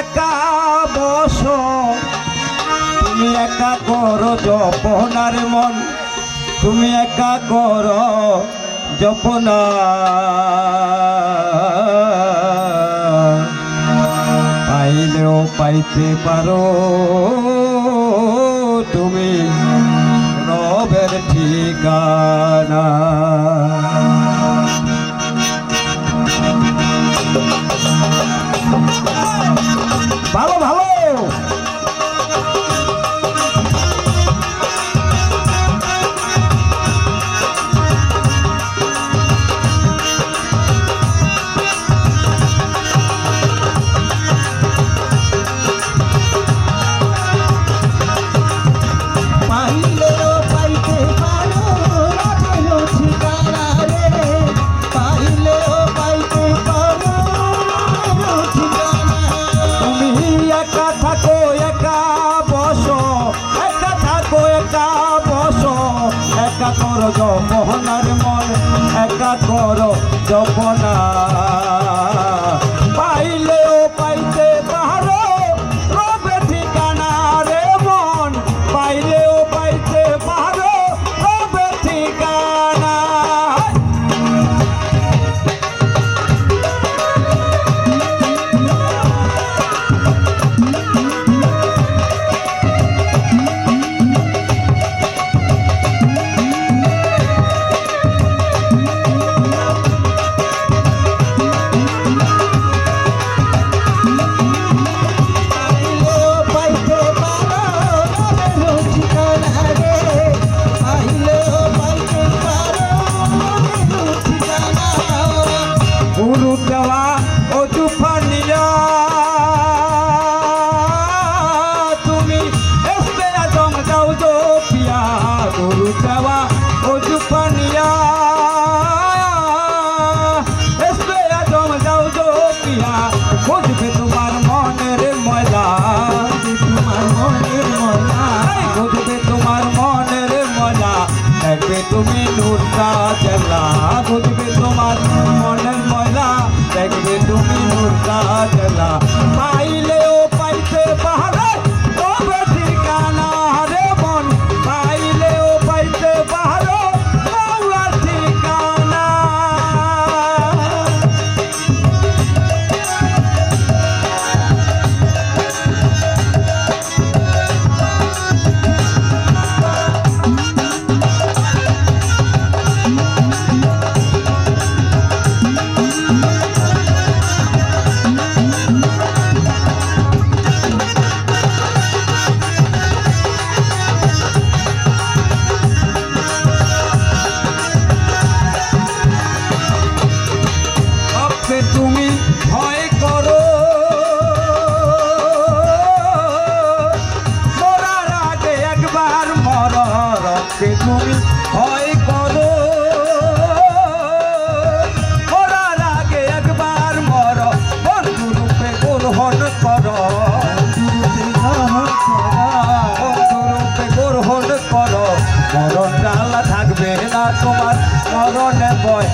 একা বস। তুমি একা করো জপনার মন। তুমি একা করো জপনা পাইলেও পাইতে পারো। জপনা তাতে তুমি ভয় করো। মরার আগে একবার মরারকে তুমি ভয় করো। মরার আগে একবার মর বন্ধুরূপে গ্রহণ করো। বন্ধুরূপে গ্রহণ করো। মরণ ডালা থাকবে না তোমার মরণে ভয়।